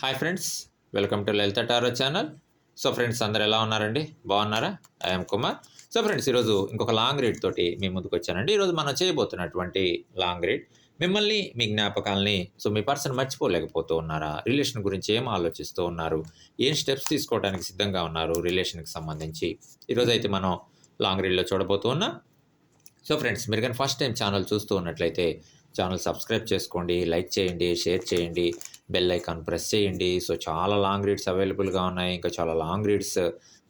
Hi friends welcome to Lalitha tarot channel so friends అందరు ఎలా ఉన్నారండి? బాగున్నారా? ఐఎమ్ కుమార్ సో ఫ్రెండ్స్ ఈరోజు ఇంకొక లాంగ్ రీడ్ తోటి మీ ముందుకు వచ్చానండి. ఈరోజు మనం చేయబోతున్నటువంటి లాంగ్ రీడ్ మిమ్మల్ని మీ జ్ఞాపకాలని సో మీ పర్సన్ మర్చిపోలేకపోతూ ఉన్నారా? రిలేషన్ గురించి ఏం ఆలోచిస్తూ ఉన్నారు? ఏం స్టెప్స్ తీసుకోవడానికి సిద్ధంగా ఉన్నారు? రిలేషన్కి సంబంధించి. ఈరోజు అయితే మనం లాంగ్ రీడ్లో చూడబోతూ ఉన్నాం. సో ఫ్రెండ్స్ మీరు కానీ ఫస్ట్ టైం ఛానల్ చూస్తూ ఉన్నట్లయితే ఛానల్ సబ్స్క్రైబ్ చేసుకోండి లైక్ చేయండి షేర్ చేయండి. బెల్ ఐకాన్ ప్రెస్ చేయండి. సో చాలా లాంగ్ రీడ్స్ అవైలబుల్గా ఉన్నాయి. ఇంకా చాలా లాంగ్ రీడ్స్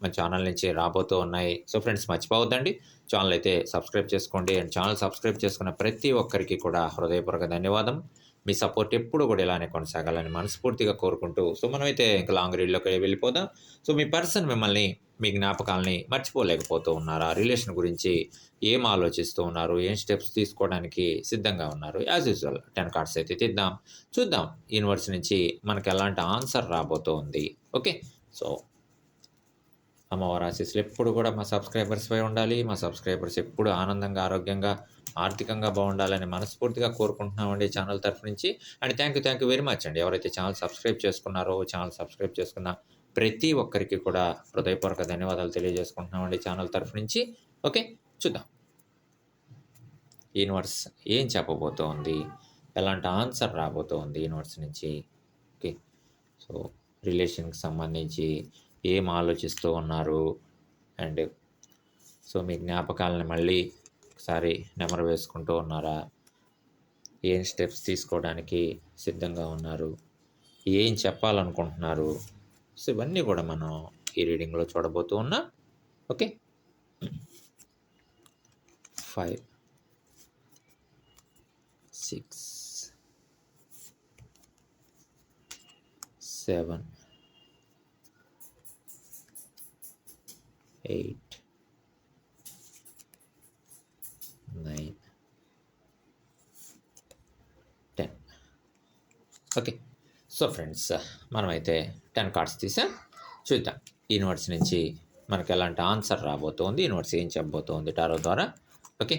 మన ఛానల్ నుంచి రాబోతూ ఉన్నాయి. సో ఫ్రెండ్స్ మర్చిపోవద్దండి. ఛానల్ అయితే సబ్స్క్రైబ్ చేసుకోండి. అండ్ ఛానల్ సబ్స్క్రైబ్ చేసుకున్న ప్రతి ఒక్కరికి కూడా హృదయపూర్వక ధన్యవాదం. మీ సపోర్ట్ ఎప్పుడు కూడా ఇలానే కొనసాగాలని మనస్ఫూర్తిగా కోరుకుంటూ సో మనమైతే ఇంకా లాంగ్ రీడ్లోకి వెళ్ళిపోదాం. సో మీ పర్సన్ మిమ్మల్ని మీ జ్ఞాపకాలని మర్చిపోలేకపోతూ ఉన్నారా. రిలేషన్ గురించి ఏం ఆలోచిస్తూ ఉన్నారు? ఏం స్టెప్స్ తీసుకోవడానికి సిద్ధంగా ఉన్నారు? యాజ్ యూజువల్ టెన్ కార్డ్స్ అయితే తీద్దాం. చూద్దాం యూనివర్స్ నుంచి మనకి ఎలాంటి ఆన్సర్ రాబోతోంది. ఓకే సో అమ్మవారి ఆశీస్సులు ఎప్పుడు కూడా మా సబ్స్క్రైబర్స్ పై ఉండాలి మా సబ్స్క్రైబర్స్ ఎప్పుడు ఆనందంగా ఆరోగ్యంగా ఆర్థికంగా బాగుండాలని మనస్ఫూర్తిగా కోరుకుంటున్నామండి ఛానల్ తరఫు నుంచి. And thank you thank you very much అండి. ఎవరైతే ఛానల్ సబ్స్క్రైబ్ చేసుకున్నారో ఛానల్ సబ్స్క్రైబ్ చేసుకున్న ప్రతి ఒక్కరికి కూడా హృదయపూర్వక ధన్యవాదాలు తెలియజేసుకుంటున్నామండి ఛానల్ తరఫు నుంచి. ఓకే చూద్దాం. యూనివర్స్ ఏం చెప్పబోతోంది? ఎలాంటి ఆన్సర్ రాబోతోంది యూనివర్స్ నుంచి? ఓకే సో రిలేషన్కి సంబంధించి ఏం ఆలోచిస్తూ ఉన్నారు? అండ్ సో మీ జ్ఞాపకాలను మళ్ళీ ఒకసారి నెమరు వేసుకుంటూ ఉన్నారా? ఏం స్టెప్స్ తీసుకోవడానికి సిద్ధంగా ఉన్నారు? ఏం చెప్పాలనుకుంటున్నారు? సో ఇవన్నీ కూడా మనం ఈ రీడింగ్లో చూడబోతూ ఉన్నాం. Okay? Five six seven eight nine ten okay so friends మనమైతే టెన్ కార్డ్స్ తీసాం. చూద్దాం. యూనివర్స్ నుంచి మనకి ఎలాంటి ఆన్సర్ రాబోతోంది? యూనివర్స్ ఏం చెప్పబోతోంది టారో ద్వారా? Okay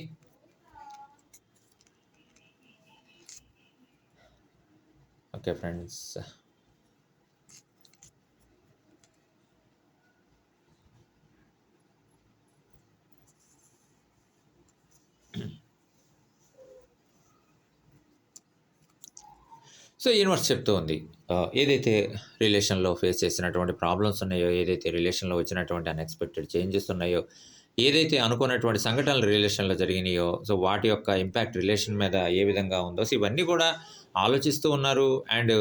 okay friends so universe చెప్తూ ఉంది ఏదైతే రిలేషన్లో ఫేస్ చేసినటువంటి ప్రాబ్లమ్స్ ఉన్నాయో ఏదైతే రిలేషన్లో వచ్చినటువంటి అన్ఎక్స్పెక్టెడ్ చేంజెస్ ఉన్నాయో ఏదైతే అనుకున్నటువంటి సంఘటనలు రిలేషన్లో జరిగినాయో సో వాటి యొక్క ఇంపాక్ట్ రిలేషన్ మీద ఏ విధంగా ఉందో సో ఇవన్నీ కూడా ఆలోచిస్తూ ఉన్నారు. అండ్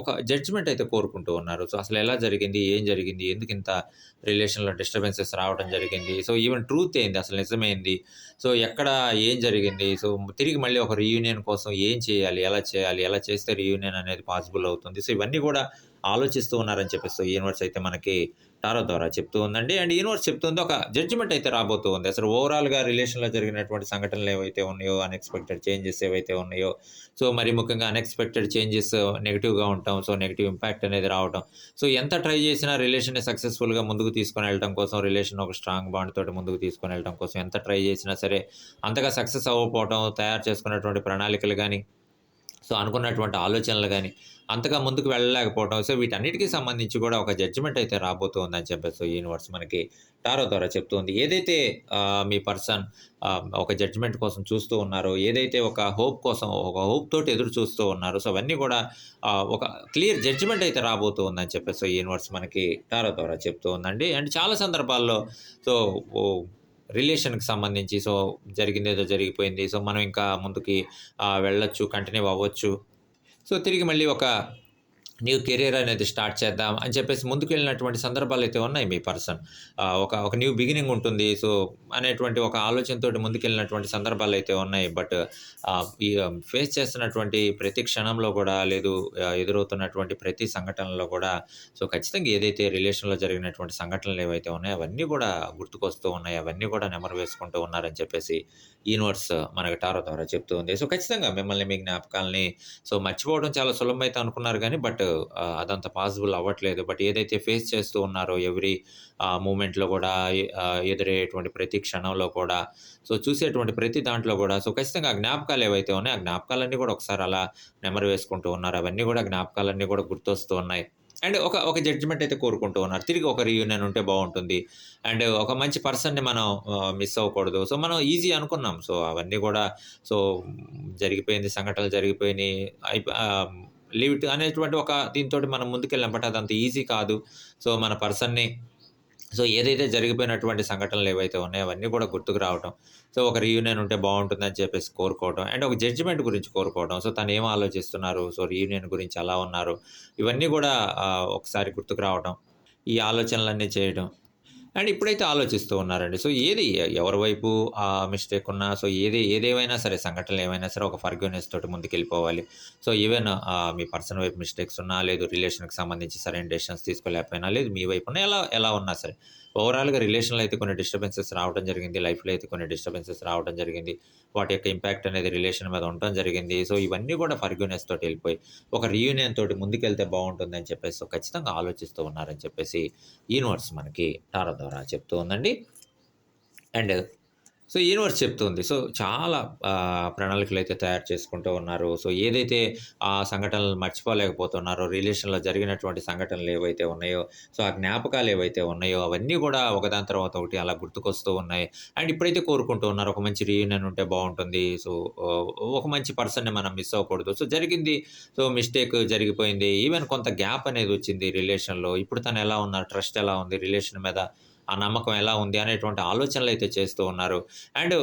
ఒక జడ్జిమెంట్ అయితే కోరుకుంటూ ఉన్నారు. సో అసలు ఎలా జరిగింది ఏం జరిగింది ఎందుకు ఇంత రిలేషన్లో డిస్టర్బెన్సెస్ రావడం జరిగింది? సో ఈవెన్ ట్రూత్ ఏంది అసలు నిజమైంది? సో ఎక్కడ ఏం జరిగింది? సో తిరిగి మళ్ళీ ఒక రీయూనియన్ కోసం ఏం చేయాలి ఎలా చేయాలి ఎలా చేస్తే రీయూనియన్ అనేది పాసిబుల్ అవుతుంది? సో ఇవన్నీ కూడా ఆలోచిస్తూ ఉన్నారని చెప్పేసి యూనివర్స్ అయితే మనకి టారో ద్వారా చెప్తూ ఉందండి. అండ్ యూనివర్స్ చెప్తుంది ఒక జడ్జిమెంట్ అయితే రాబోతూ ఉంది. అసలు ఓవరాల్గా రిలేషన్లో జరిగినటువంటి సంఘటనలు ఏవైతే ఉన్నాయో అన్ఎక్స్పెక్టెడ్ చేంజెస్ ఏవైతే ఉన్నాయో సో మరి ముఖ్యంగా అన్ఎక్స్పెక్టెడ్ చేంజెస్ నెగిటివ్గా ఉంటాం సో నెగిటివ్ ఇంపాక్ట్ అనేది రావడం సో ఎంత ట్రై చేసినా రిలేషన్ని సక్సెస్ఫుల్గా ముందుకు తీసుకొని వెళ్ళడం కోసం రిలేషన్ ఒక స్ట్రాంగ్ బాండ్ తోటి ముందుకు తీసుకొని వెళ్ళడం కోసం ఎంత ట్రై చేసినా సరే అంతగా సక్సెస్ అవ్వకపోవడం తయారు చేసుకున్నటువంటి ప్రణాళికలు కానీ సో అనుకున్నటువంటి ఆలోచనలు కానీ అంతగా ముందుకు వెళ్ళలేకపోవడం సో వీటన్నిటికీ సంబంధించి కూడా ఒక జడ్జిమెంట్ అయితే రాబోతుందని చెప్పేసి యూనివర్స్ మనకి టారో ద్వారా చెప్తుంది. ఏదైతే మీ పర్సన్ ఒక జడ్జిమెంట్ కోసం చూస్తూ ఉన్నారో ఏదైతే ఒక హోప్ కోసం ఒక హోప్ తోటి ఎదురు చూస్తూ ఉన్నారో సో అవన్నీ కూడా ఒక క్లియర్ జడ్జిమెంట్ అయితే రాబోతుందని చెప్పేసి యూనివర్స్ మనకి టారో ద్వారా చెప్తూ ఉందండి అండ్ చాలా సందర్భాల్లో సో రిలేషన్కి సంబంధించి సో జరిగింది ఏదో జరిగిపోయింది సో మనం ఇంకా ముందుకి వెళ్ళొచ్చు కంటిన్యూ అవ్వచ్చు. సో తిరిగి మళ్ళీ ఒక న్యూ కెరీర్ అనేది స్టార్ట్ చేద్దాం అని చెప్పేసి ముందుకు వెళ్ళినటువంటి సందర్భాలు అయితే ఉన్నాయి మీ పర్సన్. ఒక ఒక న్యూ బిగినింగ్ ఉంటుంది. సో అనేటువంటి ఒక ఆలోచనతో ముందుకెళ్ళినటువంటి సందర్భాలు అయితే ఉన్నాయి. బట్ ఈ ఫేస్ చేస్తున్నటువంటి ప్రతి క్షణంలో కూడా లేదు ఎదురవుతున్నటువంటి ప్రతి సంఘటనలో కూడా. సో ఖచ్చితంగా ఏదైతే రిలేషన్లో జరిగినటువంటి సంఘటనలు ఏవైతే ఉన్నాయో అవన్నీ కూడా గుర్తుకొస్తూ ఉన్నాయి. అవన్నీ కూడా నెమరు వేసుకుంటూ ఉన్నారని చెప్పేసి యూనివర్స్ మనకి టారో ద్వారా చెప్తూ ఉంది. సో ఖచ్చితంగా మిమ్మల్ని మీ జ్ఞాపకాలని సో మర్చిపోవడం చాలా సులభం అయితే అనుకున్నారు కానీ బట్ అదంత పాసిబుల్ అవ్వట్లేదు. బట్ ఏదైతే ఫేస్ చేస్తూ ఉన్నారో ఎవ్రీ మూమెంట్‌లో కూడా ఎదురయ్యేటువంటి ప్రతి క్షణంలో కూడా సో, చూసేటువంటి ప్రతి దాంట్లో కూడా సో, ఖచ్చితంగా జ్ఞాపకాలు ఏవైతే ఉన్నాయో, ఆ జ్ఞాపకాలన్నీ కూడా ఒకసారి అలా నెమరు వేసుకుంటూ ఉన్నారు. అవన్నీ కూడా జ్ఞాపకాలన్నీ కూడా గుర్తొస్తూ ఉన్నాయి. అండ్ ఒక ఒక జడ్జ్‌మెంట్ అయితే కోరుకుంటూ ఉన్నారు. తిరిగి ఒక రీయూనియన్ ఉంటే బాగుంటుంది అండ్ ఒక మంచి పర్సన్‌ని మనం మిస్ అవ్వకూడదు. సో, మనం ఈజీ అనుకున్నాం. సో, అవన్నీ కూడా సో, జరిగిపోయింది. సంఘటనలు జరిగిపోయినియి. అయిపో ఇట్ అనేటువంటి ఒక దీంతో మనం ముందుకెళ్ళాం. బట్ అదంత ఈజీ కాదు. సో, మన పర్సన్‌ని సో, ఏదైతే జరిగిపోయినటువంటి సంఘటనలు ఏవైతే ఉన్నాయో అవన్నీ కూడా గుర్తుకు రావటం. సో, ఒక రీయూనియన్ ఉంటే బాగుంటుందని చెప్పేసి కోరుకోవటం. అండ్ ఒక జడ్జిమెంట్ గురించి కోరుకోవడం. సో, తను ఏం ఆలోచిస్తున్నారు? సో, రీయూనియన్ గురించి ఎలా ఉన్నారు? ఇవన్నీ కూడా ఒకసారి గుర్తుకు రావటం. ఈ ఆలోచనలన్నీ చేయడం. అండ్ ఇప్పుడైతే ఆలోచిస్తూ ఉన్నారండి. సో, ఏది ఎవరి వైపు ఆ మిస్టేక్ ఉన్నా సో, ఏది ఏదేమైనా సరే సంఘటనలు ఏమైనా సరే ఒక ఫర్గ్యూనెస్ తోటి ముందుకెళ్ళిపోవాలి. సో, ఈవెన్ మీ పర్సన్ వైపు మిస్టేక్స్ ఉన్నా, లేదు రిలేషన్‌కి సంబంధించి సరైన డెసిషన్స్ తీసుకోలేకపోయినా, లేదు మీ వైపు ఉన్నా ఎలా ఎలా ఉన్నా సరే ఓవరాల్‌గా రిలేషన్‌లో అయితే కొన్ని డిస్టర్బెన్సెస్ రావడం జరిగింది. లైఫ్‌లో అయితే కొన్ని డిస్టర్బెన్సెస్ రావడం జరిగింది. వాటి యొక్క ఇంపాక్ట్ అనేది రిలేషన్ మీద ఉండటం జరిగింది. సో, ఇవన్నీ కూడా ఫర్గ్యూనెస్ తోటి వెళ్ళిపోయి ఒక రీయూనియన్ తోటి ముందుకెళ్తే బాగుంటుందని చెప్పేసి ఖచ్చితంగా ఆలోచిస్తూ ఉన్నారని చెప్పేసి యూనివర్స్ మనకి టారో ద్వారా చెప్తూ ఉందండి. అండ్ సో, యూనివర్స్ చెప్తుంది. సో, చాలా ప్రణాళికలు అయితే తయారు చేసుకుంటూ ఉన్నారు. సో, ఏదైతే ఆ సంఘటనలు మర్చిపోలేకపోతున్నారో, రిలేషన్‌లో జరిగినటువంటి సంఘటనలు ఏవైతే ఉన్నాయో, సో, ఆ జ్ఞాపకాలు ఏవైతే ఉన్నాయో అవన్నీ కూడా ఒకదాని తర్వాత ఒకటి అలా గుర్తుకొస్తూ ఉన్నాయి. అండ్ ఇప్పుడైతే కోరుకుంటూ ఉన్నారు. ఒక మంచి రీయూనియన్ ఉంటే బాగుంటుంది సో, ఒక మంచి పర్సన్‌ని మనం మిస్ అవ్వకూడదు. సో, జరిగింది. సో, మిస్టేక్ జరిగిపోయింది. ఈవెన్ కొంత గ్యాప్ అనేది వచ్చింది రిలేషన్‌లో. ఇప్పుడు తను ఎలా ఉన్నారు? ట్రస్ట్ ఎలా ఉంది? రిలేషన్ మీద ఆ నమ్మకం ఎలా ఉంది? అనేటువంటి అయితే చేస్తూ ఉన్నారు. అండ్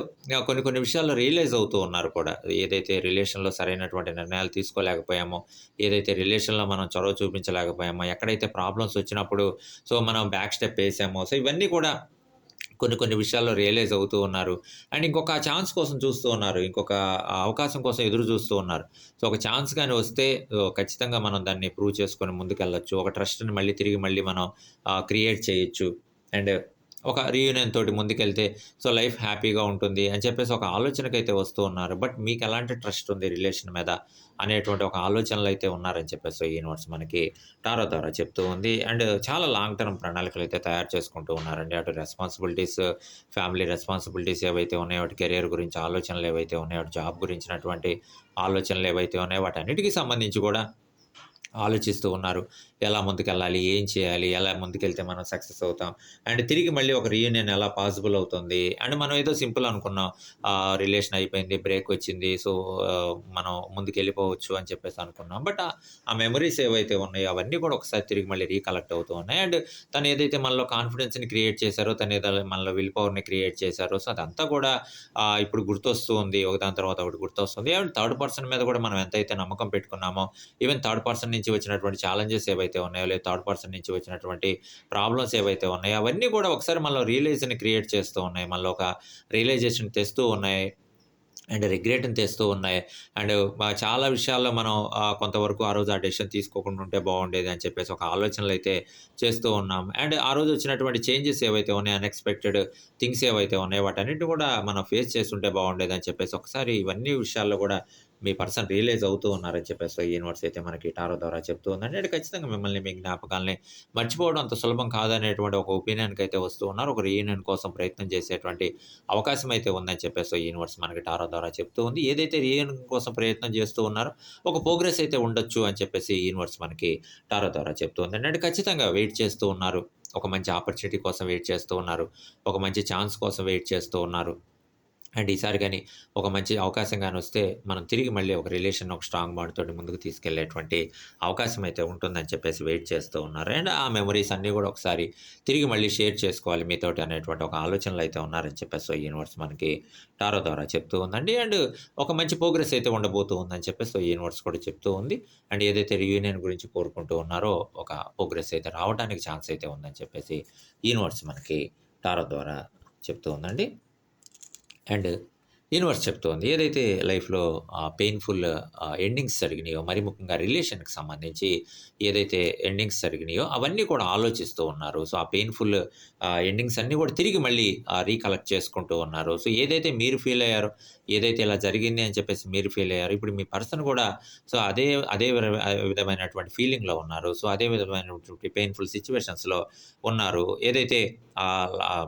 కొన్ని కొన్ని విషయాల్లో రియలైజ్ అవుతూ ఉన్నారు కూడా. ఏదైతే రిలేషన్‌లో సరైనటువంటి నిర్ణయాలు తీసుకోలేకపోయామో, ఏదైతే రిలేషన్‌లో మనం చొరవ చూపించలేకపోయామో, ఎక్కడైతే ప్రాబ్లమ్స్ వచ్చినప్పుడు సో, మనం బ్యాక్ స్టెప్ వేసామో సో, ఇవన్నీ కూడా కొన్ని కొన్ని విషయాల్లో రియలైజ్ అవుతూ ఉన్నారు. అండ్ ఇంకొక ఛాన్స్ కోసం చూస్తూ ఉన్నారు. ఇంకొక అవకాశం కోసం ఎదురు చూస్తూ ఉన్నారు. సో, ఒక ఛాన్స్ కానీ వస్తే ఖచ్చితంగా మనం దాన్ని ప్రూవ్ చేసుకొని ముందుకెళ్ళొచ్చు. ఒక ట్రస్ట్‌ని మళ్ళీ తిరిగి మళ్ళీ మనం క్రియేట్ చేయొచ్చు. అండ్ ఒక రీయూనియన్ తోటి ముందుకెళ్తే సో, లైఫ్ హ్యాపీగా ఉంటుంది అని చెప్పేసి ఒక ఆలోచనకైతే వస్తూ ఉన్నారు. బట్ మీకు ఎలాంటి ట్రస్ట్ ఉంది రిలేషన్ మీద అనేటువంటి ఒక ఆలోచనలు అయితే ఉన్నారని చెప్పేసి సో, యూనివర్స్ మనకి టారో ద్వారా చెప్తూ ఉంది. అండ్ చాలా లాంగ్ టర్మ్ ప్రణాళికలు అయితే తయారు చేసుకుంటూ ఉన్నారండి. అటు రెస్పాన్సిబిలిటీస్, ఫ్యామిలీ రెస్పాన్సిబిలిటీస్ ఏవైతే ఉన్నాయో, అటు కెరియర్ గురించి ఆలోచనలు ఏవైతే ఉన్నాయో, అటు జాబ్ గురించినటువంటి ఆలోచనలు ఏవైతే ఉన్నాయో, వాటన్నిటికి సంబంధించి కూడా ఆలోచిస్తూ ఉన్నారు. ఎలా ముందుకెళ్ళాలి? ఏం చేయాలి? ఎలా ముందుకెళ్తే మనం సక్సెస్ అవుతాం? అండ్ తిరిగి మళ్ళీ ఒక రీయూనియన్ ఎలా పాసిబుల్ అవుతుంది? అండ్ మనం ఏదో సింపుల్ అనుకున్నాం. రిలేషన్ అయిపోయింది. బ్రేక్ వచ్చింది. సో, మనం ముందుకెళ్ళిపోవచ్చు అని చెప్పేసి అనుకున్నాం. బట్ ఆ మెమరీస్ ఏవైతే ఉన్నాయో అవన్నీ కూడా ఒకసారి తిరిగి మళ్ళీ రీకలెక్ట్ అవుతూ ఉన్నాయి. అండ్ తను ఏదైతే మనలో కాన్ఫిడెన్స్‌ని క్రియేట్ చేశారో, తను ఏదో మనలో విల్ పవర్‌ని క్రియేట్ చేశారో, సో, అదంతా కూడా ఇప్పుడు గుర్తొస్తూ ఉంది. ఒకదాని తర్వాత ఒకటి గుర్తొస్తుంది. అండ్ థర్డ్ పర్సన్ మీద కూడా మనం ఎంతైతే నమ్మకం పెట్టుకున్నామో, ఈవెన్ థర్డ్ పర్సన్ నుంచి వచ్చినటువంటి ఛాలెంజెస్ ఏవైతే ఉన్నాయో, లేదా థర్డ్ పర్సన్ నుంచి వచ్చినటువంటి ప్రాబ్లమ్స్ ఏవైతే ఉన్నాయో, అవన్నీ కూడా ఒకసారి మనలో రియలైజ్‌ని క్రియేట్ చేస్తూ ఉన్నాయి. మనలో ఒక రియలైజేషన్ తెస్తూ ఉన్నాయి. అండ్ రిగ్రెట్‌ని తెస్తూ ఉన్నాయి. అండ్ చాలా విషయాల్లో మనం కొంతవరకు ఆ రోజు ఆ డెసిషన్ తీసుకోకుండా ఉంటే బాగుండేది అని చెప్పేసి ఒక ఆలోచనలు అయితే చేస్తూ ఉన్నాం. అండ్ ఆ రోజు వచ్చినటువంటి చేంజెస్ ఏవైతే ఉన్నాయో, అన్‌ఎక్స్‌పెక్టెడ్ థింగ్స్ ఏవైతే ఉన్నాయో, వాటన్నిటిని కూడా మనం ఫేస్ చేస్తుంటే బాగుండేది అని చెప్పేసి ఒకసారి ఇవన్నీ విషయాల్లో కూడా మీ పర్సన్ రియలైజ్ అవుతూ ఉన్నారని చెప్పేసి యూనివర్స్ అయితే మనకి టారో ద్వారా చెప్తూ ఉందండి. అంటే ఖచ్చితంగా మిమ్మల్ని మీ జ్ఞాపకాలని మర్చిపోవడం అంత సులభం కాదనేటువంటి ఒక ఒపీనియన్కి అయితే వస్తూ ఉన్నారు. ఒక రీయూనియన్ కోసం ప్రయత్నం చేసేటువంటి అవకాశం అయితే ఉందని చెప్పేసి యూనివర్స్ మనకి టారో ద్వారా చెప్తూ ఉంది. ఏదైతే రీయూనియన్ కోసం ప్రయత్నం చేస్తూ ఉన్నారో, ఒక ప్రోగ్రెస్ అయితే ఉండొచ్చు అని చెప్పేసి యూనివర్స్ మనకి టారో ద్వారా చెప్తూ ఉందండి. అంటే ఖచ్చితంగా వెయిట్ చేస్తూ ఉన్నారు. ఒక మంచి ఆపర్చునిటీ కోసం వెయిట్ చేస్తూ ఉన్నారు. ఒక మంచి ఛాన్స్ కోసం వెయిట్ చేస్తూ ఉన్నారు. అండ్ ఈసారి కానీ ఒక మంచి అవకాశం కానీ వస్తే, మనం తిరిగి మళ్ళీ ఒక రిలేషన్ ఒక స్ట్రాంగ్ బాండ్ తోటి ముందుకు తీసుకెళ్ళేటువంటి అవకాశం అయితే ఉంటుందని చెప్పేసి వెయిట్ చేస్తూ ఉన్నారు. అండ్ ఆ మెమరీస్ అన్నీ కూడా ఒకసారి తిరిగి మళ్ళీ షేర్ చేసుకోవాలి మీతోటి అనేటువంటి ఒక ఆలోచనలు అయితే ఉన్నారని చెప్పేసి సో, యూనివర్స్ మనకి టారో ద్వారా చెప్తూ ఉందండి. అండ్ ఒక మంచి ప్రోగ్రెస్ అయితే ఉండబోతూ ఉందని చెప్పేసి సో, యూనివర్స్ కూడా చెప్తూ ఉంది. అండ్ ఏదైతే యూనియన్ గురించి కోరుకుంటూ ఉన్నారో, ఒక ప్రోగ్రెస్ అయితే రావడానికి ఛాన్స్ అయితే ఉందని చెప్పేసి యూనివర్స్ మనకి టారో ద్వారా చెప్తూ ఉందండి. అండ్ యూనివర్స్ చెప్తోంది. ఏదైతే లైఫ్‌లో పెయిన్‌ఫుల్ ఎండింగ్స్ జరిగినాయో, మరి ముఖ్యంగా రిలేషన్‌కి సంబంధించి ఏదైతే ఎండింగ్స్ జరిగినాయో, అవన్నీ కూడా ఆలోచిస్తూ ఉన్నారు. సో, ఆ పెయిన్‌ఫుల్ ఎండింగ్స్ అన్నీ కూడా తిరిగి మళ్ళీ రీకలెక్ట్ చేసుకుంటూ ఉన్నారు. సో, ఏదైతే మీరు ఫీల్ అయ్యారో, ఏదైతే ఇలా జరిగింది అని చెప్పేసి మీరు ఫీల్ అయ్యారు ఇప్పుడు మీ పర్సన్ కూడా సో, అదే అదే విధమైనటువంటి ఫీలింగ్‌లో ఉన్నారు. సో, అదే విధమైనటువంటి పెయిన్‌ఫుల్ సిచ్యువేషన్స్లో ఉన్నారు. ఏదైతే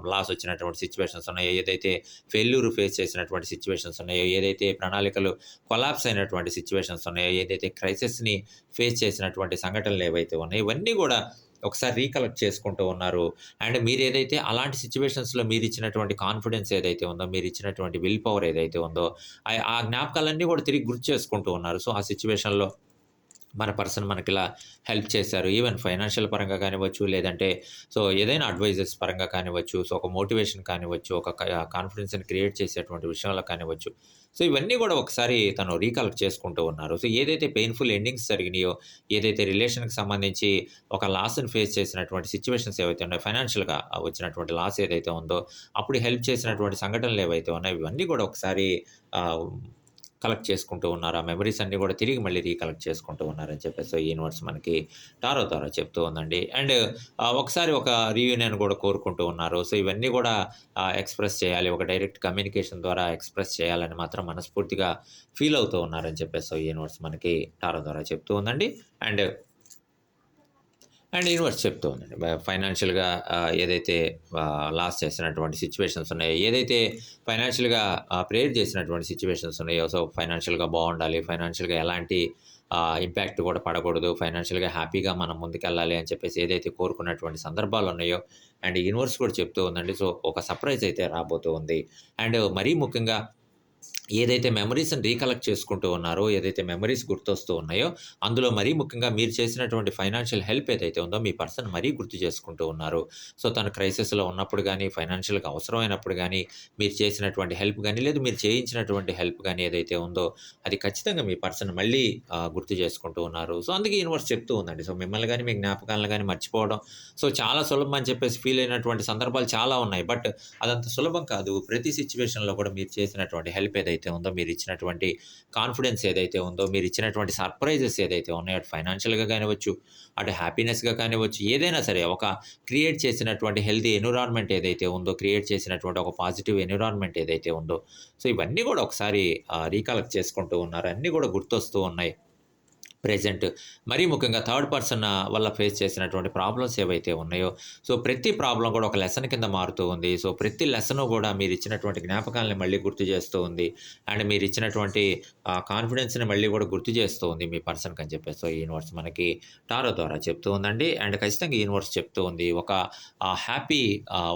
లాస్ వచ్చినటువంటి సిచ్యువేషన్స్ ఉన్నాయో, ఏదైతే ఫెయిల్యూర్ ఫేస్ చేసినటువంటి సిచ్యువేషన్స్ ఉన్నాయో, ఏదైతే ప్రణాళికలు కొలాప్స్ అయినటువంటి సిచ్యువేషన్స్ ఉన్నాయో, ఏదైతే క్రైసిస్‌ని ఫేస్ చేసినటువంటి సంఘటనలు ఏవైతే ఉన్నాయో, ఇవన్నీ కూడా ఒకసారి రీకలెక్ట్ చేసుకుంటూ ఉన్నారు. అండ్ మీరు ఏదైతే అలాంటి సిచువేషన్స్లో మీరు ఇచ్చినటువంటి కాన్ఫిడెన్స్ ఏదైతే ఉందో, మీరు ఇచ్చినటువంటి విల్ పవర్ ఏదైతే ఉందో, ఆ జ్ఞాపకాలన్నీ కూడా తిరిగి గుర్తు చేసుకుంటూ ఉన్నారు. సో, ఆ సిచ్యువేషన్లో మన పర్సన్ మనకి ఇలా హెల్ప్ చేశారు. ఈవెన్ ఫైనాన్షియల్ పరంగా కానివ్వచ్చు, లేదంటే సో, ఏదైనా అడ్వైజెస్ పరంగా కానివ్వచ్చు, సో, ఒక మోటివేషన్ కానివ్వచ్చు, ఒక కాన్ఫిడెన్స్‌ని క్రియేట్ చేసేటువంటి విషయంలో కానివ్వచ్చు. సో, ఇవన్నీ కూడా ఒకసారి తను రీకలెక్ట్ చేసుకుంటూ ఉన్నారు. సో, ఏదైతే పెయిన్‌ఫుల్ ఎండింగ్స్ జరిగినాయో, ఏదైతే రిలేషన్‌కి సంబంధించి ఒక లాస్‌ని ఫేస్ చేసినటువంటి సిచ్యువేషన్స్ ఏవైతే ఉన్నాయో, ఫైనాన్షియల్‌గా వచ్చినటువంటి లాస్ ఏదైతే ఉందో, అప్పుడు హెల్ప్ చేసినటువంటి సంఘటనలు ఏవైతే ఉన్నాయో, ఇవన్నీ కూడా ఒకసారి కలెక్ట్ చేసుకుంటూ ఉన్నారు. ఆ మెమరీస్ అన్నీ కూడా తిరిగి మళ్ళీ రీకలెక్ట్ చేసుకుంటూ ఉన్నారని చెప్పేసి ఈ యూనివర్స్ మనకి టారో ద్వారా చెప్తూ ఉందండి. అండ్ ఒకసారి ఒక రీయూనియన్ కూడా కోరుకుంటూ ఉన్నారు. సో, ఇవన్నీ కూడా ఎక్స్‌ప్రెస్ చేయాలి. ఒక డైరెక్ట్ కమ్యూనికేషన్ ద్వారా ఎక్స్‌ప్రెస్ చేయాలని మాత్రం మనస్ఫూర్తిగా ఫీల్ అవుతూ ఉన్నారని చెప్పేసి ఈ యూనివర్స్ మనకి టారో ద్వారా చెప్తూ ఉందండి. అండ్ అండ్ యూనివర్స్ చెప్తూ ఉందండి. ఫైనాన్షియల్‌గా ఏదైతే లాస్ చేసినటువంటి సిచ్యువేషన్స్ ఉన్నాయో, ఏదైతే ఫైనాన్షియల్‌గా ప్రేయర్ చేసినటువంటి సిచ్యువేషన్స్ ఉన్నాయో, సో, ఫైనాన్షియల్‌గా బాగుండాలి ఫైనాన్షియల్‌గా ఎలాంటి ఇంపాక్ట్ కూడా పడకూడదు. ఫైనాన్షియల్‌గా హ్యాపీగా మనం ముందుకెళ్ళాలి అని చెప్పేసి ఏదైతే కోరుకున్నటువంటి సందర్భాలు ఉన్నాయో, అండ్ యూనివర్స్ కూడా చెప్తూ ఉందండి. సో, ఒక సర్ప్రైజ్ అయితే రాబోతూ ఉంది. అండ్ మరీ ముఖ్యంగా ఏదైతే మెమరీస్ని రీకలెక్ట్ చేసుకుంటూ ఉన్నారో, ఏదైతే మెమరీస్ గుర్తొస్తూ ఉన్నాయో, అందులో మరీ ముఖ్యంగా మీరు చేసినటువంటి ఫైనాన్షియల్ హెల్ప్ ఏదైతే ఉందో, మీ పర్సన్ మరీ గుర్తు చేసుకుంటూ ఉన్నారు. సో, తను క్రైసిస్‌లో ఉన్నప్పుడు కానీ ఫైనాన్షియల్‌గా అవసరమైనప్పుడు కానీ మీరు చేసినటువంటి హెల్ప్ కానీ లేదు మీరు చేయించినటువంటి హెల్ప్ కానీ ఏదైతే ఉందో, అది ఖచ్చితంగా మీ పర్సన్ మళ్ళీ గుర్తు చేసుకుంటూ ఉన్నారు. సో, అందుకే యూనివర్స్ చెప్తూ ఉందండి. సో, మిమ్మల్ని కానీ మీ జ్ఞాపకాలను కానీ మర్చిపోవడం, సో, చాలా సులభం అని చెప్పేసి ఫీల్ అయినటువంటి సందర్భాలు చాలా ఉన్నాయి. బట్ అదంత సులభం కాదు. ప్రతి సిచ్యువేషన్లో కూడా మీరు చేసినటువంటి హెల్ప్ ఏదైతే ఉందో, మీరు ఇచ్చినటువంటి కాన్ఫిడెన్స్ ఏదైతే ఉందో, మీరు ఇచ్చినటువంటి సర్ప్రైజెస్ ఏదైతే ఉన్నాయో, అటు ఫైనాన్షియల్‌గా కానివ్వచ్చు, అటు హ్యాపీనెస్‌గా కానివ్వచ్చు, ఏదైనా సరే ఒక క్రియేట్ చేసినటువంటి హెల్తీ ఎన్విరాన్మెంట్ ఏదైతే ఉందో, క్రియేట్ చేసినటువంటి ఒక పాజిటివ్ ఎన్విరాన్మెంట్ ఏదైతే ఉందో, సో, ఇవన్నీ కూడా ఒకసారి రీకలెక్ట్ చేసుకుంటూ ఉన్నారు. అన్నీ కూడా గుర్తొస్తూ ఉన్నాయి. ప్రెజెంట్ మరీ ముఖ్యంగా థర్డ్ పర్సన్ వల్ల ఫేస్ చేసినటువంటి ప్రాబ్లమ్స్ ఏవైతే ఉన్నాయో, సో, ప్రతి ప్రాబ్లం కూడా ఒక లెసన్ కింద మారుతూ ఉంది. సో, ప్రతి లెసన్ కూడా మీరు ఇచ్చినటువంటి జ్ఞాపకాలని మళ్ళీ గుర్తు చేస్తూ ఉంది. అండ్ మీరు ఇచ్చినటువంటి కాన్ఫిడెన్స్‌ని మళ్ళీ కూడా గుర్తు చేస్తూ ఉంది మీ పర్సన్‌కి అని చెప్పేసి సో, యూనివర్స్ మనకి టారో ద్వారా చెప్తూ ఉందండి. అండ్ ఖచ్చితంగా యూనివర్స్ చెప్తూ ఉంది. ఒక హ్యాపీ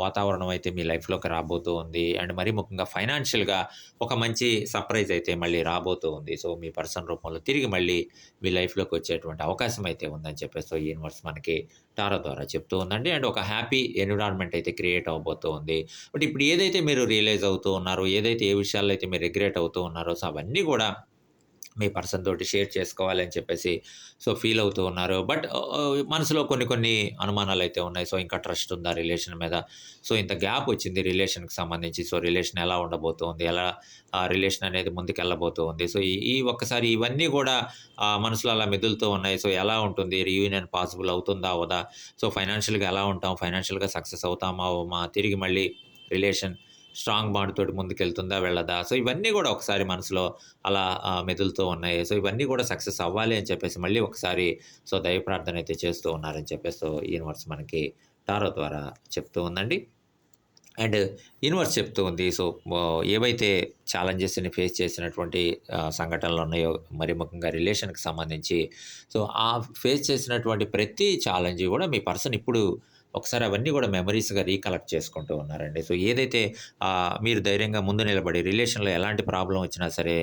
వాతావరణం అయితే మీ లైఫ్‌లోకి రాబోతూ ఉంది. అండ్ మరీ ముఖ్యంగా ఫైనాన్షియల్‌గా ఒక మంచి సర్ప్రైజ్ అయితే మళ్ళీ రాబోతూ ఉంది. సో, మీ పర్సన్ రూపంలో తిరిగి మళ్ళీ మీ లైఫ్‌లోకి వచ్చేటువంటి అవకాశం అయితే ఉందని చెప్పేసి సో, యూనివర్స్ మనకి టారో ద్వారా చెప్తూ ఉందండి. అండ్ ఒక హ్యాపీ ఎన్విరాన్మెంట్ అయితే క్రియేట్ అవబోతూ ఉంది. బట్ ఇప్పుడు ఏదైతే మీరు రియలైజ్ అవుతూ ఉన్నారో, ఏదైతే ఏ విషయాల్లో అయితే మీరు రిగ్రెట్ అవుతూ ఉన్నారో, సో, అవన్నీ కూడా మీ పర్సన్ తోటి షేర్ చేసుకోవాలి అని చెప్పేసి సో, ఫీల్ అవుతూ ఉన్నారు. బట్ మనసులో కొన్ని కొన్ని అనుమానాలు అయితే ఉన్నాయి. సో, ఇంకా ట్రస్ట్ ఉందా రిలేషన్ మీద? సో, ఇంత గ్యాప్ వచ్చింది రిలేషన్‌కి సంబంధించి. సో, రిలేషన్ ఎలా ఉండబోతోంది? ఎలా ఆ రిలేషన్ అనేది ముందుకెళ్ళబోతూ ఉంది? సో, ఈ ఒక్కసారి ఇవన్నీ కూడా మనసులో అలా మెదులుతూ ఉన్నాయి. సో, ఎలా ఉంటుంది? రీయూనియన్ పాసిబుల్ అవుతుందా? అవదా సో, ఫైనాన్షియల్‌గా ఎలా ఉంటాం? ఫైనాన్షియల్‌గా సక్సెస్ అవుతామా? తిరిగి మళ్ళీ రిలేషన్ స్ట్రాంగ్ బాండ్ తోటి ముందుకెళ్తుందా? వెళ్ళదా? సో, ఇవన్నీ కూడా ఒకసారి మనసులో అలా మెదులుతూ ఉన్నాయి. సో, ఇవన్నీ కూడా సక్సెస్ అవ్వాలి అని చెప్పేసి మళ్ళీ ఒకసారి సో, దైవ ప్రార్థన అయితే చేస్తూ ఉన్నారని చెప్పేసి సో, యూనివర్స్ మనకి టారో ద్వారా చెప్తూ ఉందండి. అండ్ యూనివర్స్ చెప్తూ ఉంది. సో, ఏవైతే ఛాలెంజెస్‌ని ఫేస్ చేసినటువంటి సంఘటనలు ఉన్నాయో, మరి ముఖ్యంగా రిలేషన్‌కి సంబంధించి సో, ఆ ఫేస్ చేసినటువంటి ప్రతి ఛాలెంజ్ కూడా మీ పర్సన్ ఇప్పుడు ఒకసారి అవన్నీ కూడా మెమరీస్గా రీకలెక్ట్ చేసుకుంటూ ఉన్నారండి. సో, ఏదైతే మీరు ధైర్యంగా ముందు నిలబడి రిలేషన్‌లో ఎలాంటి ప్రాబ్లం వచ్చినా సరే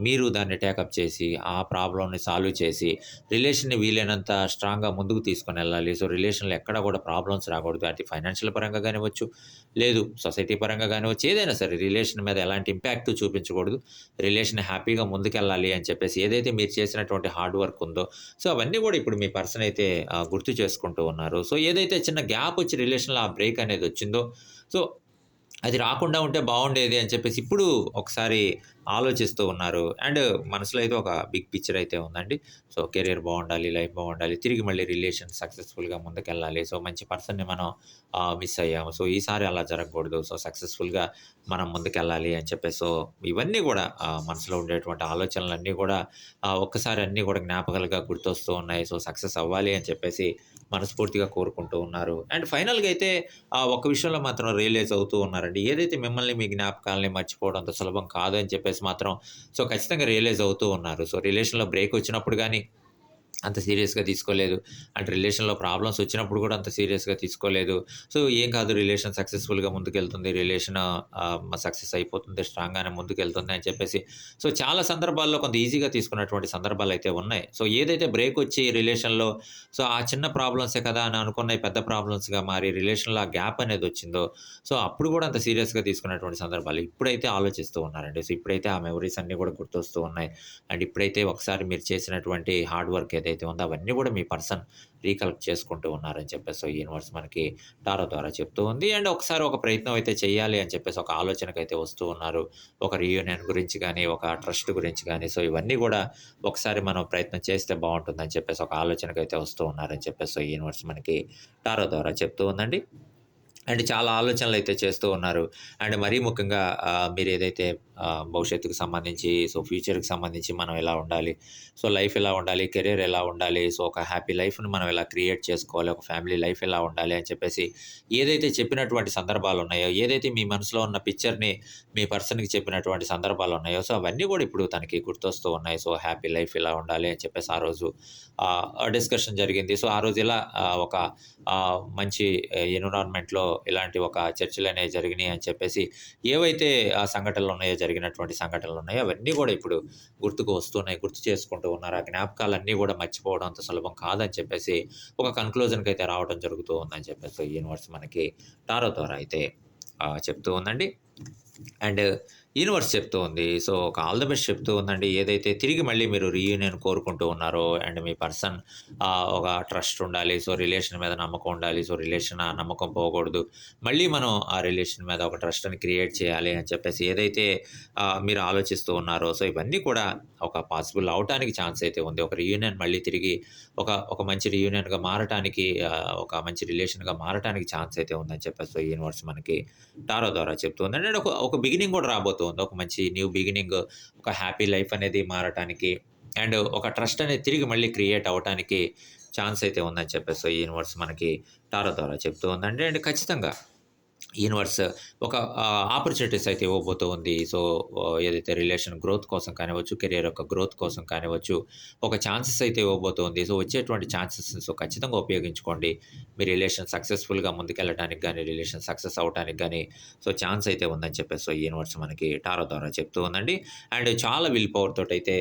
మీరు దాన్ని టేకప్ చేసి, ఆ ప్రాబ్లంని సాల్వ్ చేసి, రిలేషన్‌ని వీలైనంత స్ట్రాంగ్‌గా ముందుకు తీసుకొని వెళ్ళాలి సో, రిలేషన్‌లో ఎక్కడ కూడా ప్రాబ్లమ్స్ రాకూడదు. అది ఫైనాన్షియల్ పరంగా కానివ్వచ్చు, లేదు సొసైటీ పరంగా కానివ్వచ్చు, ఏదైనా సరే రిలేషన్ మీద ఎలాంటి ఇంపాక్ట్ చూపించకూడదు. రిలేషన్ హ్యాపీగా ముందుకెళ్ళాలి అని చెప్పేసి ఏదైతే మీరు చేసినటువంటి హార్డ్ వర్క్ ఉందో, సో, అవన్నీ కూడా ఇప్పుడు మీ పర్సన్ అయితే గుర్తు చేసుకుంటూ ఉన్నారు. సో, ఏదైతే చిన్న గ్యాప్ వచ్చి రిలేషన్‌లో ఆ బ్రేక్ అనేది వచ్చిందో, సో, అది రాకుండా ఉంటే బాగుండేది అని చెప్పేసి ఇప్పుడు ఒకసారి ఆలోచిస్తూ ఉన్నారు. అండ్ మనసులో అయితే ఒక బిగ్ పిక్చర్ అయితే ఉందండి. సో కెరీర్ బాగుండాలి లైఫ్ బాగుండాలి తిరిగి మళ్ళీ రిలేషన్ సక్సెస్ఫుల్గా ముందుకెళ్ళాలి. సో మంచి పర్సన్ని మనం మిస్ అయ్యాము. సో ఈసారి అలా జరగకూడదు. సో సక్సెస్ఫుల్గా మనం ముందుకెళ్ళాలి అని చెప్పేసి సో ఇవన్నీ కూడా మనసులో ఉండేటువంటి ఆలోచనలన్నీ కూడా ఒక్కసారి అన్నీ కూడా జ్ఞాపకాలుగా గుర్తొస్తూ ఉన్నాయి. సో సక్సెస్ అవ్వాలి అని చెప్పేసి మనస్ఫూర్తిగా కోరుకుంటూ ఉన్నారు. అండ్ ఫైనల్గా అయితే ఒక ఒక్క విషయంలో మాత్రం రియలైజ్ అవుతూ ఉన్నారండి. ఏదైతే మిమ్మల్ని మీ జ్ఞాపకాలని మర్చిపోవడం అంత సులభం కాదు అని చెప్పేసి మాత్రం. సో ఖచ్చితంగా రియలైజ్ అవుతూ ఉన్నారు. సో రిలేషన్లో బ్రేక్ వచ్చినప్పుడు కానీ అంత సీరియస్గా తీసుకోలేదు. అండ్ రిలేషన్లో ప్రాబ్లమ్స్ వచ్చినప్పుడు కూడా అంత సీరియస్గా తీసుకోలేదు. సో ఏం కాదు రిలేషన్ సక్సెస్ఫుల్గా ముందుకెళ్తుంది. రిలేషన్ సక్సెస్ అయిపోతుంది స్ట్రాంగ్గానే ముందుకెళ్తుంది అని చెప్పేసి. సో చాలా సందర్భాల్లో కొంత ఈజీగా తీసుకున్నటువంటి సందర్భాలు అయితే ఉన్నాయి. సో ఏదైతే బ్రేక్ వచ్చి రిలేషన్లో సో ఆ చిన్న ప్రాబ్లమ్సే కదా అని అనుకున్న పెద్ద ప్రాబ్లమ్స్గా మారి రిలేషన్లో ఆ గ్యాప్ అనేది వచ్చిందో సో అప్పుడు కూడా అంత సీరియస్గా తీసుకున్నటువంటి సందర్భాలు ఇప్పుడైతే ఆలోచిస్తూ ఉన్నారండి. సో ఇప్పుడైతే ఆ మెమరీస్ అన్నీ కూడా గుర్తొస్తూ ఉన్నాయి. అండ్ ఇప్పుడైతే ఒకసారి మీరు చేసినటువంటి హార్డ్ వర్క్ ఏదైతే ఉందో అవన్నీ కూడా మీ పర్సన్ రీకలెక్ట్ చేసుకుంటూ ఉన్నారని చెప్పేసి సో యూనివర్స్ మనకి టారో ద్వారా చెప్తూ ఉంది. అండ్ ఒకసారి ఒక ప్రయత్నం అయితే చేయాలి అని చెప్పేసి ఒక ఆలోచనకు అయితే వస్తూ ఉన్నారు. ఒక రీయూనియన్ గురించి కానీ ఒక ట్రస్ట్ గురించి కానీ సో ఇవన్నీ కూడా ఒకసారి మనం ప్రయత్నం చేస్తే బాగుంటుందని చెప్పేసి ఒక ఆలోచనకు అయితే వస్తూ ఉన్నారని చెప్పేసి సో యూనివర్స్ మనకి టారో ద్వారా చెప్తూ ఉందండి. అండ్ చాలా ఆలోచనలు అయితే చేస్తూ ఉన్నారు. అండ్ మరీ ముఖ్యంగా మీరు ఏదైతే భవిష్యత్తుకు సంబంధించి సో ఫ్యూచర్కి సంబంధించి మనం ఎలా ఉండాలి సో లైఫ్ ఎలా ఉండాలి కెరీర్ ఎలా ఉండాలి సో ఒక హ్యాపీ లైఫ్ని మనం ఎలా క్రియేట్ చేసుకోవాలి ఒక ఫ్యామిలీ లైఫ్ ఎలా ఉండాలి అని చెప్పేసి ఏదైతే చెప్పినటువంటి సందర్భాలు ఉన్నాయో ఏదైతే మీ మనసులో ఉన్న పిక్చర్ని మీ పర్సన్కి చెప్పినటువంటి సందర్భాలు ఉన్నాయో సో అవన్నీ కూడా ఇప్పుడు తనకి గుర్తొస్తూ ఉన్నాయి. సో హ్యాపీ లైఫ్ ఇలా ఉండాలి అని చెప్పేసి ఆ రోజు డిస్కషన్ జరిగింది. సో ఆ రోజు ఇలా ఒక మంచి ఎన్విరాన్మెంట్లో ఇలాంటి ఒక చర్చలు అనేవి జరిగినాయి అని చెప్పేసి ఏవైతే ఆ సంఘటనలు ఉన్నాయో జరిగినటువంటి సంఘటనలు ఉన్నాయో అవన్నీ కూడా ఇప్పుడు గుర్తుకు వస్తున్నాయి గుర్తు చేసుకుంటూ ఉన్నారు. ఆ జ్ఞాపకాలన్నీ కూడా మర్చిపోవడం అంత సులభం కాదని చెప్పేసి ఒక కన్క్లూజన్కి అయితే రావడం జరుగుతూ ఉందని చెప్పేసి యూనివర్స్ మనకి టారో ద్వారా అయితే చెప్తూ ఉందండి. అండ్ యూనివర్స్ చెప్తూ ఉంది. సో ఒక ఆల్ ద బెస్ట్ చెప్తూ ఉందండి. ఏదైతే తిరిగి మళ్ళీ మీరు రీయూనియన్ కోరుకుంటూ ఉన్నారో అండ్ మీ పర్సన్ ఒక ట్రస్ట్ ఉండాలి సో రిలేషన్ మీద నమ్మకం ఉండాలి సో రిలేషన్ ఆ నమ్మకం పోకూడదు. మళ్ళీ మనం ఆ రిలేషన్ మీద ఒక ట్రస్ట్ని క్రియేట్ చేయాలి అని చెప్పేసి ఏదైతే మీరు ఆలోచిస్తూ ఉన్నారో సో ఇవన్నీ కూడా ఒక పాసిబుల్ అవటానికి ఛాన్స్ అయితే ఉంది. ఒక రీయూనియన్ మళ్ళీ తిరిగి ఒక ఒక మంచి రీయూనియన్గా మారటానికి ఒక మంచి రిలేషన్గా మారటానికి ఛాన్స్ అయితే ఉందని చెప్పేసి సో యూనివర్స్ మనకి టారో ద్వారా చెప్తుంది అంటే ఒక ఒక బిగినింగ్ కూడా రాబోతుంది ఒక మంచి న్యూ బిగినింగ్ ఒక హ్యాపీ లైఫ్ అనేది మారటానికి అండ్ ఒక ట్రస్ట్ అనేది తిరిగి మళ్ళీ క్రియేట్ అవ్వటానికి ఛాన్స్ అయితే ఉందని చెప్పేసి యూనివర్స్ మనకి టారో ద్వారా చెప్తూ ఉందండి అండ్ ఖచ్చితంగా యూనివర్స్ ఒక ఆపర్చునిటీస్ అయితే ఇవ్వబోతూ ఉంది సో ఏదైతే రిలేషన్ గ్రోత్ కోసం కానివ్వచ్చు కెరియర్ యొక్క గ్రోత్ కోసం కానివ్వచ్చు ఒక ఛాన్సెస్ అయితే ఇవ్వబోతుంది. సో వచ్చేటువంటి ఛాన్సెస్ సో ఖచ్చితంగా ఉపయోగించుకోండి. మీ రిలేషన్ సక్సెస్ఫుల్గా ముందుకెళ్ళడానికి కానీ రిలేషన్ సక్సెస్ అవ్వడానికి కానీ సో ఛాన్స్ అయితే ఉందని చెప్పేసి సో ఈ యూనివర్స్ మనకి టారో ద్వారా చెప్తూ ఉందండి. అండ్ చాలా విల్ పవర్ అయితే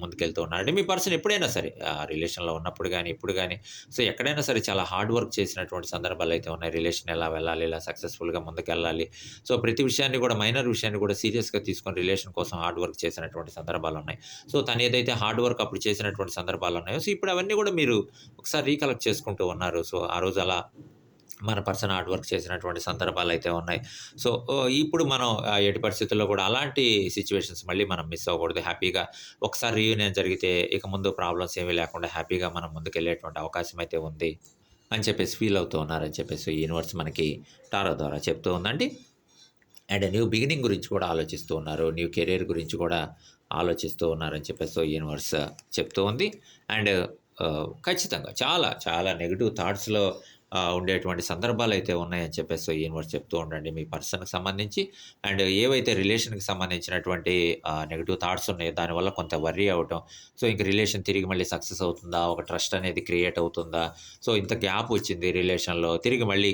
ముందుకెళ్తూ ఉన్నారండి మీ పర్సన్ ఎప్పుడైనా సరే రిలేషన్లో ఉన్నప్పుడు కానీ ఇప్పుడు కానీ సో ఎక్కడైనా సరే చాలా హార్డ్ వర్క్ చేసినటువంటి సందర్భాలు అయితే ఉన్నాయి. రిలేషన్ ఎలా వెళ్ళాలి ఇలా సక్సెస్ఫుల్గా ముందుకెళ్ళాలి. సో ప్రతి విషయాన్ని కూడా మైనర్ విషయాన్ని కూడా సీరియస్గా తీసుకొని రిలేషన్ కోసం హార్డ్ వర్క్ చేసినటువంటి సందర్భాలు ఉన్నాయి. సో తను ఏదైతే హార్డ్ వర్క్ అప్పుడు చేసినటువంటి సందర్భాలు ఉన్నాయో సో ఇప్పుడు అవన్నీ కూడా మీరు ఒకసారి రీకలెక్ట్ చేసుకుంటూ ఉన్నారు. సో ఆ రోజు అలా మన పర్సన్ హార్డ్ వర్క్ చేసినటువంటి సందర్భాలు అయితే ఉన్నాయి. సో ఇప్పుడు మనం ఎటు పరిస్థితుల్లో కూడా అలాంటి సిచ్యువేషన్స్ మళ్ళీ మనం మిస్ అవ్వకూడదు. హ్యాపీగా ఒకసారి రీయూనియన్ జరిగితే ఇక ముందు ప్రాబ్లమ్స్ ఏమీ లేకుండా హ్యాపీగా మనం ముందుకెళ్ళేటువంటి అవకాశం అయితే ఉంది అని చెప్పేసి ఫీల్ అవుతూ ఉన్నారని చెప్పేసి యూనివర్స్ మనకి టారో ద్వారా చెప్తూ ఉందండి. అండ్ న్యూ బిగినింగ్ గురించి కూడా ఆలోచిస్తూ ఉన్నారు. న్యూ కెరీర్ గురించి కూడా ఆలోచిస్తూ ఉన్నారని చెప్పేసి యూనివర్స్ చెప్తూ ఉంది. అండ్ ఖచ్చితంగా చాలా చాలా నెగిటివ్ థాట్స్లో ఉండేటువంటి సందర్భాలు అయితే ఉన్నాయని చెప్పేసి ఈ యూనివర్స్ చెప్తూ ఉండండి మీ పర్సన్కి సంబంధించి. అండ్ ఏవైతే రిలేషన్కి సంబంధించినటువంటి నెగిటివ్ థాట్స్ ఉన్నాయో దానివల్ల కొంత వర్రీ అవ్వటం. సో ఇంక రిలేషన్ తిరిగి మళ్ళీ సక్సెస్ అవుతుందా? ఒక ట్రస్ట్ అనేది క్రియేట్ అవుతుందా? సో ఇంత గ్యాప్ వచ్చింది రిలేషన్లో. తిరిగి మళ్ళీ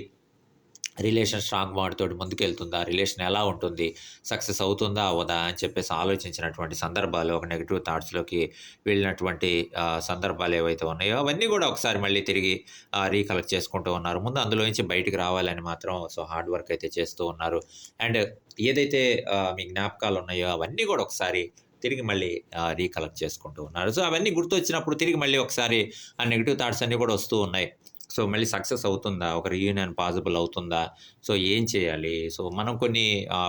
రిలేషన్ స్ట్రాంగ్ బాండ్ ముందుకెళ్తుందా? రిలేషన్ ఎలా ఉంటుంది? సక్సెస్ అవుతుందా? అవదా? అని చెప్పేసి ఆలోచించినటువంటి సందర్భాలు ఒక నెగిటివ్ థాట్స్లోకి వెళ్ళినటువంటి సందర్భాలు ఏవైతే ఉన్నాయో అవన్నీ కూడా ఒకసారి మళ్ళీ తిరిగి రీకలెక్ట్ చేసుకుంటూ ఉన్నారు. ముందు అందులో నుంచి బయటికి రావాలని మాత్రం సో హార్డ్ వర్క్ అయితే చేస్తూ ఉన్నారు. అండ్ ఏదైతే మీ జ్ఞాపకాలు ఉన్నాయో అవన్నీ కూడా ఒకసారి తిరిగి మళ్ళీ రీకలెక్ట్ చేసుకుంటూ ఉన్నారు. సో అవన్నీ గుర్తొచ్చినప్పుడు తిరిగి మళ్ళీ ఒకసారి ఆ నెగిటివ్ థాట్స్ అన్నీ కూడా వస్తూ ఉన్నాయి. సో మళ్ళీ సక్సెస్ అవుతుందా? ఒక రీయూనియన్ పాసిబుల్ అవుతుందా? సో ఏం చేయాలి? సో మనం కొన్ని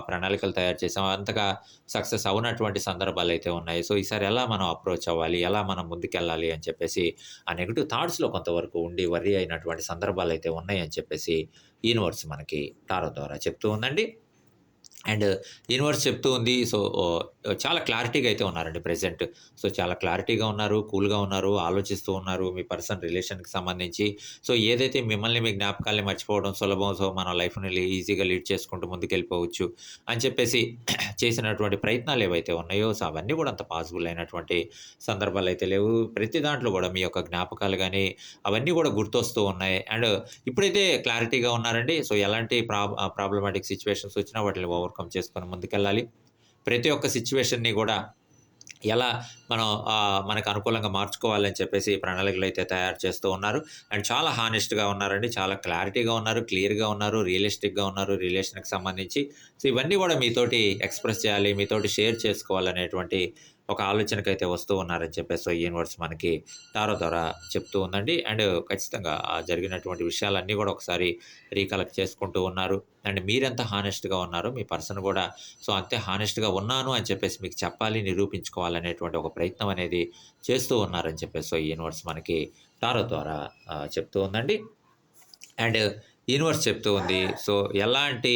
ప్రణాళికలు తయారు చేసాం. అంతగా సక్సెస్ అయినటువంటి సందర్భాలు అయితే ఉన్నాయి. సో ఈసారి ఎలా మనం అప్రోచ్ అవ్వాలి? ఎలా మనం ముందుకెళ్ళాలి? అని చెప్పేసి ఆ నెగిటివ్ థాట్స్‌లో కొంతవరకు ఉండి వర్రీ అయినటువంటి సందర్భాలు అయితే ఉన్నాయని చెప్పేసి యూనివర్స్ మనకి టారో ద్వారా చెప్తూ ఉందండి. అండ్ యూనివర్స్ చెప్తూ ఉంది. సో చాలా క్లారిటీగా అయితే ఉన్నారండి ప్రెజెంట్. సో చాలా క్లారిటీగా ఉన్నారు, కూల్‌గా ఉన్నారు, ఆలోచిస్తూ ఉన్నారు. మీ పర్సన్ రిలేషన్‌కి సంబంధించి. సో ఏదైతే మిమ్మల్ని మీ జ్ఞాపకాల్ని మర్చిపోవడం సులభం. సో మన లైఫ్‌ని ఈజీగా లీడ్ చేసుకుంటూ ముందుకెళ్ళిపోవచ్చు అని చెప్పేసి చేసినటువంటి ప్రయత్నాలు ఏవైతే ఉన్నాయో సో అవన్నీ కూడా అంత పాసిబుల్ అయినటువంటి సందర్భాలు అయితే లేవు. ప్రతి దాంట్లో కూడా మీ యొక్క జ్ఞాపకాలు కానీ అవన్నీ కూడా గుర్తొస్తూ ఉన్నాయి. అండ్ ఇప్పుడైతే క్లారిటీగా ఉన్నారండి. సో ఎలాంటి ప్రాబ్ ప్రాబ్లమాటిక్ సిచ్యువేషన్స్ వచ్చినా వాటిని ఓవర్‌కమ్ చేసుకొని ముందుకెళ్ళాలి. ప్రతి ఒక్క సిచ్యువేషన్ని కూడా ఎలా మనం మనకు అనుకూలంగా మార్చుకోవాలని చెప్పేసి ప్రణాళికలు అయితే తయారు చేస్తూ ఉన్నారు. అండ్ చాలా హానెస్ట్‌గా ఉన్నారండి. చాలా క్లారిటీగా ఉన్నారు, క్లియర్‌గా ఉన్నారు, రియలిస్టిక్‌గా ఉన్నారు రిలేషన్‌కి సంబంధించి. సో ఇవన్నీ కూడా మీతోటి ఎక్స్‌ప్రెస్ చేయాలి, మీతోటి షేర్ చేసుకోవాలనేటువంటి ఒక ఆలోచనకైతే వస్తూ ఉన్నారని చెప్పేసి యూనివర్స్ మనకి టారో ద్వారా చెప్తూ ఉందండి. అండ్ ఖచ్చితంగా ఆ జరిగినటువంటి విషయాలన్నీ కూడా ఒకసారి రీకలెక్ట్ చేసుకుంటూ ఉన్నారు. అండ్ మీరెంత హానెస్ట్‌గా ఉన్నారో మీ పర్సన్ కూడా సో అంతే హానెస్ట్‌గా ఉన్నాను అని చెప్పేసి మీకు చెప్పాలి, నిరూపించుకోవాలనేటువంటి ఒక ప్రయత్నం అనేది చేస్తూ ఉన్నారని చెప్పేసి యూనివర్స్ మనకి టారో ద్వారా చెప్తూ ఉందండి. అండ్ యూనివర్స్ చెప్తూ ఉంది. సో ఎలాంటి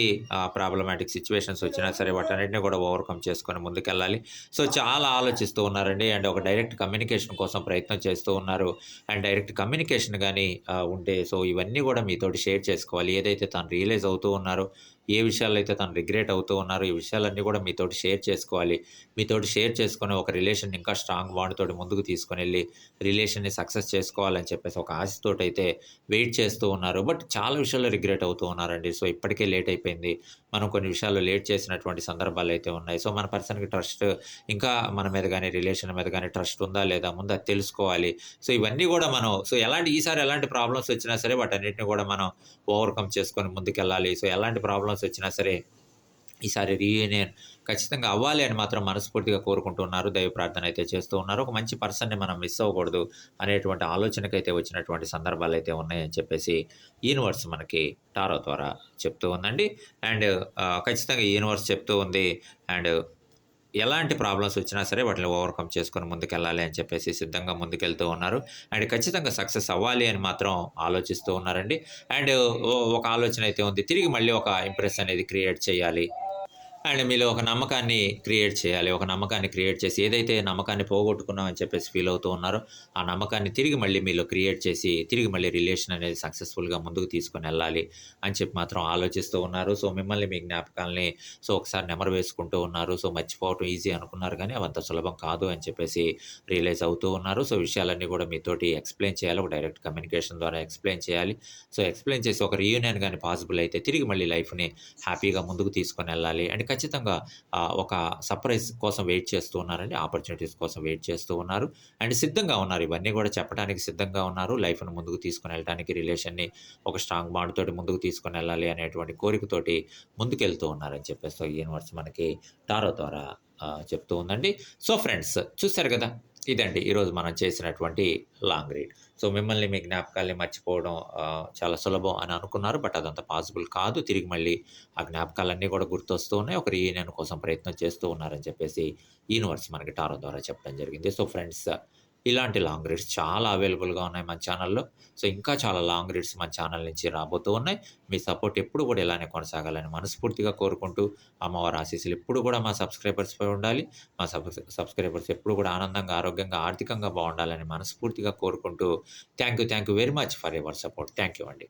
ప్రాబ్లమాటిక్ సిచ్యువేషన్స్ వచ్చినా సరే వాటన్నిటిని కూడా ఓవర్‌కమ్ చేసుకొని ముందుకెళ్ళాలి. సో చాలా ఆలోచిస్తూ ఉన్నారండి. అండ్ ఒక డైరెక్ట్ కమ్యూనికేషన్ కోసం ప్రయత్నం చేస్తూ ఉన్నారు. అండ్ డైరెక్ట్ కమ్యూనికేషన్ కానీ ఉంటే సో ఇవన్నీ కూడా మీతోటి షేర్ చేసుకోవాలి. ఏదైతే తను రియలైజ్ అవుతూ ఉన్నారో, ఏ విషయాల్లో అయితే తను రిగ్రెట్ అవుతూ ఉన్నారో ఈ విషయాలన్నీ కూడా మీతోటి షేర్ చేసుకోవాలి. మీతోటి షేర్ చేసుకొని ఒక రిలేషన్ ఇంకా స్ట్రాంగ్ బాండ్‌తోటి ముందుకు తీసుకొనెళ్ళి రిలేషన్‌ని సక్సెస్ చేసుకోవాలని చెప్పేసి ఒక ఆశతోటైతే వెయిట్ చేస్తూ ఉన్నారు. బట్ చాలా విషయాల్లో రిగ్రెట్ అవుతూ ఉన్నారండి. సో ఇప్పటికే లేట్ అయిపోయింది. మనం కొన్ని విషయాల్లో లేట్ చేసినటువంటి సందర్భాలు అయితే ఉన్నాయి. సో మన పర్సన్‌కి ట్రస్ట్ ఇంకా మన మీద కానీ రిలేషన్ మీద కానీ ట్రస్ట్ ఉందా? లేదా? ముందు అది తెలుసుకోవాలి. సో ఇవన్నీ కూడా మనం సో ఎలాంటి ఈసారి ఎలాంటి ప్రాబ్లమ్స్ వచ్చినా సరే వాటన్నిటిని కూడా మనం ఓవర్‌కమ్ చేసుకొని ముందుకెళ్ళాలి. సో ఎలాంటి ప్రాబ్లమ్స్ వచ్చినా సరే ఈసారి రీయూనియన్ ఖచ్చితంగా అవ్వాలి అని మాత్రం మనస్ఫూర్తిగా కోరుకుంటున్నారు. దైవ ప్రార్థన అయితే చేస్తూ ఉన్నారు. ఒక మంచి పర్సన్‌ని మనం మిస్ అవ్వకూడదు అనేటువంటి ఆలోచనకైతే వచ్చినటువంటి సందర్భాలు అయితే ఉన్నాయని చెప్పేసి యూనివర్స్ మనకి టారో ద్వారా చెప్తూ ఉందండి. అండ్ ఖచ్చితంగా యూనివర్స్ చెప్తూ ఉంది. అండ్ ఎలాంటి ప్రాబ్లమ్స్ వచ్చినా సరే వాటిని ఓవర్‌కమ్ చేసుకొని ముందుకెళ్ళాలి అని చెప్పేసి సిద్ధంగా ముందుకెళ్తూ ఉన్నారు. అండ్ ఖచ్చితంగా సక్సెస్ అవ్వాలి అని మాత్రం ఆలోచిస్తూ ఉన్నారండి. అండ్ ఒక ఆలోచన అయితే ఉంది. తిరిగి మళ్ళీ ఒక ఇంప్రెస్ అనేది క్రియేట్ చేయాలి. అండ్ మీలో ఒక నమ్మకాన్ని క్రియేట్ చేయాలి. ఒక నమ్మకాన్ని క్రియేట్ చేసి ఏదైతే నమ్మకాన్ని పోగొట్టుకున్నామని చెప్పేసి ఫీల్ అవుతూ ఉన్నారో, ఆ నమ్మకాన్ని తిరిగి మళ్ళీ మీలో క్రియేట్ చేసి తిరిగి మళ్ళీ రిలేషన్ అనేది సక్సెస్‌ఫుల్‌గా ముందుకు తీసుకొని వెళ్ళాలి అని చెప్పి మాత్రం ఆలోచిస్తూ ఉన్నారు. సో మిమ్మల్ని మీ జ్ఞాపకాల్ని సో ఒకసారి నెమరు వేసుకుంటూ ఉన్నారు. సో మర్చిపోవటం ఈజీ అనుకున్నారు కానీ అవంత సులభం కాదు అని చెప్పేసి రియలైజ్ అవుతూ ఉన్నారు. సో విషయాలన్నీ కూడా మీతోటి ఎక్స్‌ప్లెయిన్ చేయాలి. ఒక డైరెక్ట్ కమ్యూనికేషన్ ద్వారా ఎక్స్‌ప్లెయిన్ చేయాలి. సో ఎక్స్‌ప్లెయిన్ చేసి ఒక రీయూనియన్ కానీ పాసిబుల్ అయితే తిరిగి మళ్ళీ లైఫ్‌ని హ్యాపీగా ముందుకు తీసుకొని వెళ్ళాలి అండ్ ఖచ్చితంగా ఒక సర్ప్రైజ్ కోసం వెయిట్ చేస్తూ ఉన్నారండి. ఆపర్చునిటీస్ కోసం వెయిట్ చేస్తూ ఉన్నారు. అండ్ సిద్ధంగా ఉన్నారు. ఇవన్నీ కూడా చెప్పడానికి సిద్ధంగా ఉన్నారు. లైఫ్‌ని ముందుకు తీసుకొనెళ్ళటానికి రిలేషన్‌ని ఒక స్ట్రాంగ్ బాండ్ తోటి ముందుకు తీసుకొనెళ్ళాలి అనేటువంటి కోరికతోటి ముందుకెళ్తూ ఉన్నారని చెప్పేసి యూనివర్స్ మనకి టారో ద్వారా చెప్తూ ఉందండి. సో ఫ్రెండ్స్ చూస్తారు కదా! ఇదండి ఈరోజు మనం చేసినటువంటి లాంగ్ రీడ్. సో మిమ్మల్ని మీ జ్ఞాపకాల్ని మర్చిపోవడం చాలా సులభం అని అనుకున్నారు. బట్ అదంత పాసిబుల్ కాదు. తిరిగి మళ్ళీ ఆ జ్ఞాపకాలన్నీ కూడా గుర్తొస్తూ ఉన్నాయి. ఒక రీయూనియన్ కోసం ప్రయత్నం చేస్తూ ఉన్నారని చెప్పేసి యూనివర్స్ మనకి టారో ద్వారా చెప్పడం జరిగింది. సో ఫ్రెండ్స్ ఇలాంటి లాంగ్ రీడ్స్ చాలా అవైలబుల్‌గా ఉన్నాయి మన ఛానల్‌లో. సో ఇంకా చాలా లాంగ్ రీడ్స్ మన ఛానల్ నుంచి రాబోతూ ఉన్నాయి. మీ సపోర్ట్ ఎప్పుడు కూడా ఇలానే కొనసాగాలని మనస్ఫూర్తిగా కోరుకుంటూ అమ్మవారి ఆశీస్సులు ఎప్పుడు కూడా మా సబ్స్క్రైబర్స్‌పై ఉండాలి. మా సబ్ సబ్స్క్రైబర్స్ ఎప్పుడు కూడా ఆనందంగా, ఆరోగ్యంగా, ఆర్థికంగా బాగుండాలని మనస్ఫూర్తిగా కోరుకుంటూ thank you, thank you very much for your support. Thank you అండి.